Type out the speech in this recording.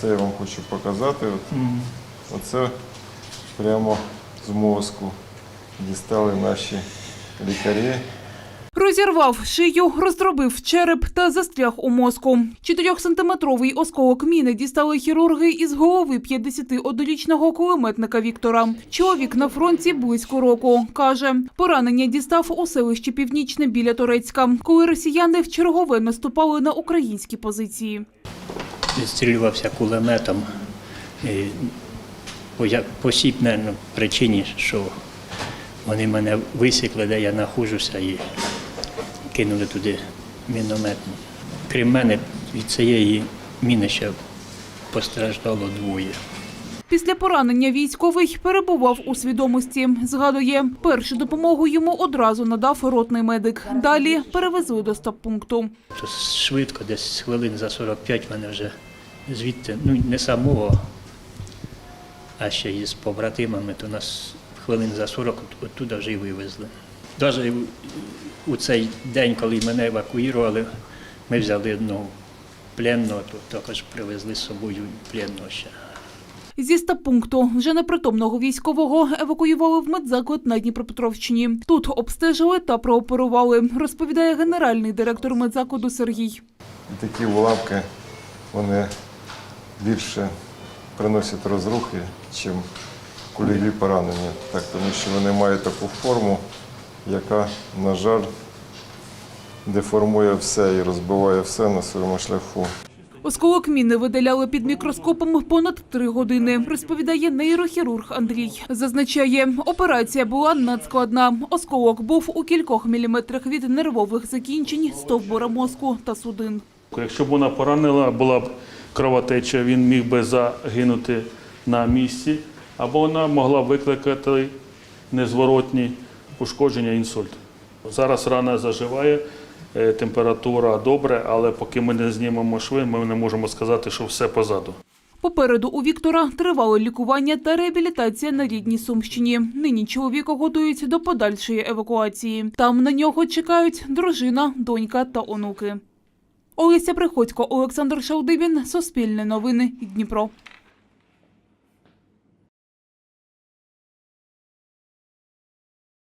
Це я вам хочу показати. От, Оце прямо з мозку дістали наші лікарі. Розірвав шию, роздробив череп та застряг у мозку. Чотирьохсантиметровий осколок міни дістали хірурги із голови 51-річного кулеметника Віктора. Чоловік на фронті близько року. Каже, поранення дістав у селищі Північне біля Турецька, коли росіяни вчергове наступали на українські позиції. Відстрілювався кулеметом по, сій, наверно, причині, що вони мене висікли, де я знаходжуся, і кинули туди міномет. Крім мене, від цієї міни ще постраждало двоє. Після поранення військовий перебував у свідомості. Згадує, першу допомогу йому одразу надав ротний медик. Далі перевезли до стаб-пункту. Швидко, десь хвилин за 45 мене вже звідти, ну не самого, а ще із побратимами, то нас хвилин за 40 оттуда вже й вивезли. Навіть у цей день, коли мене евакуювали, ми взяли одного пленного, то також привезли з собою пленного ще. Зі стаб-пункту вже непритомного військового евакуювали в медзаклад на Дніпропетровщині. Тут обстежили та прооперували, розповідає генеральний директор медзакладу Сергій. І такі уламки вони більше приносять розрухи, чим кульові поранення. Так, тому що вони мають таку форму, яка, на жаль, деформує все і розбиває все на своєму шляху. Осколок міни видаляли під мікроскопом понад три години, розповідає нейрохірург Андрій. Зазначає, операція була надскладна. Осколок був у кількох міліметрах від нервових закінчень, стовбура мозку та судин. Якщо б вона поранила, була б кровотеча, він міг би загинути на місці, або вона могла викликати незворотні ушкодження інсульт. Зараз рана заживає, е, температура добре, але поки ми не знімемо шви, ми не можемо сказати, що все позаду. Попереду у Віктора тривало лікування та реабілітація на рідній Сумщині. Нині чоловіка готують до подальшої евакуації. Там на нього чекають дружина, донька та онуки. Олеся Приходько, Олександр Шалдибін, Суспільне новини, Дніпро.